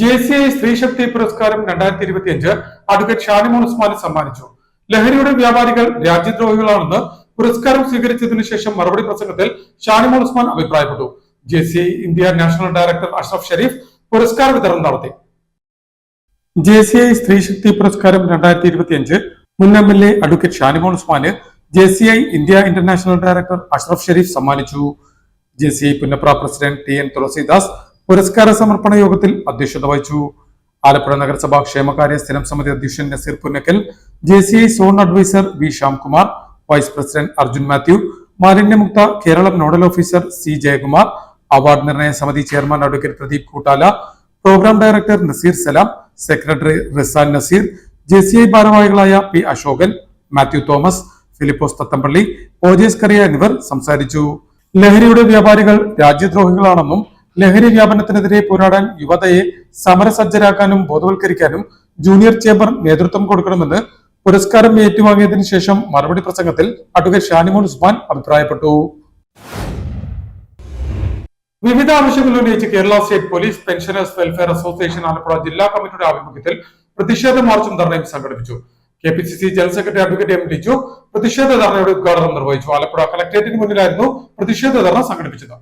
J C I സ്ത്രീശക്തി പുരസ്കാരം രണ്ടായിരത്തി ഇരുപത്തിയഞ്ച് അഡ്വക്കേറ്റ് ഷാനിമോൾ ഉസ്മാനെ സമ്മാനിച്ചു. ലഹരിയുടെ വ്യാപാരികൾ രാജ്യദ്രോഹികളാണെന്ന് പുരസ്കാരം സ്വീകരിച്ചതിനു ശേഷം മറുപടി പ്രസംഗത്തിൽ ഷാനിമോൾ ഉസ്മാൻ അഭിപ്രായപ്പെട്ടു. J C I India national director Ashraf Shareef പുരസ്കാര വിതരണം നടത്തി. ജെ സി ഐ സ്ത്രീശക്തി പുരസ്കാരം രണ്ടായിരത്തി ഇരുപത്തിയഞ്ച് മുൻ M L A advocate Shanimol Usman J C I India international director Ashraf Shareef സമ്മാനിച്ചു. J C I Punnapra president T N Thulasidas പുരസ്കാര സമർപ്പണ യോഗത്തിൽ അധ്യക്ഷത വഹിച്ചു. ആലപ്പുഴ നഗരസഭാ ക്ഷേമകാര്യ സ്ഥിരം സമിതി അധ്യക്ഷൻ Naseer Punnakkal J C I zone adviser V Shyamkumar vice president Arjun Mathew മാലിന്യമുക്ത Keralam nodal officer C Jayakumar award നിർണയ സമിതി chairman advocate Pradeep Koottala program director Naseer Salam secretary Rizan Naseer J C I ഭാരവാഹികളായ P Ashokan Mathew Thomas Philipose Thathampally Ojes Kariya എന്നിവർ സംസാരിച്ചു. ലഹരിയുടെ വ്യാപാരികൾ രാജ്യദ്രോഹികളാണെന്നും ലഹരി വ്യാപനത്തിനെതിരെ പോരാടാൻ യുവതയെ സമരസജ്ജരാക്കാനും ബോധവൽക്കരിക്കാനും ജൂനിയർ ചേംബർ നേതൃത്വം കൊടുക്കണമെന്ന് പുരസ്കാരം ഏറ്റുവാങ്ങിയതിനു ശേഷം മറുപടി പ്രസംഗത്തിൽ അഡ്വക്കേറ്റ് ഷാനിമോൻ ഉസ്മാൻ അഭിപ്രായപ്പെട്ടു. വിവിധ ആവശ്യങ്ങൾ ഉന്നയിച്ച് Kerala state police pensioners welfare association Alappuzha ജില്ലാ കമ്മിറ്റിയുടെ ആഭിമുഖ്യത്തിൽ പ്രതിഷേധ മാർച്ചും ധർണയും സംഘടിപ്പിച്ചു. K P C C general secretary advocate M Liju പ്രതിഷേധ ധർണയുടെ ഉദ്ഘാടനം നിർവഹിച്ചു. ആലപ്പുഴ കളക്ടറേറ്റിന് മുന്നിലായിരുന്നു പ്രതിഷേധ ധർണ സംഘടിപ്പിച്ചത്.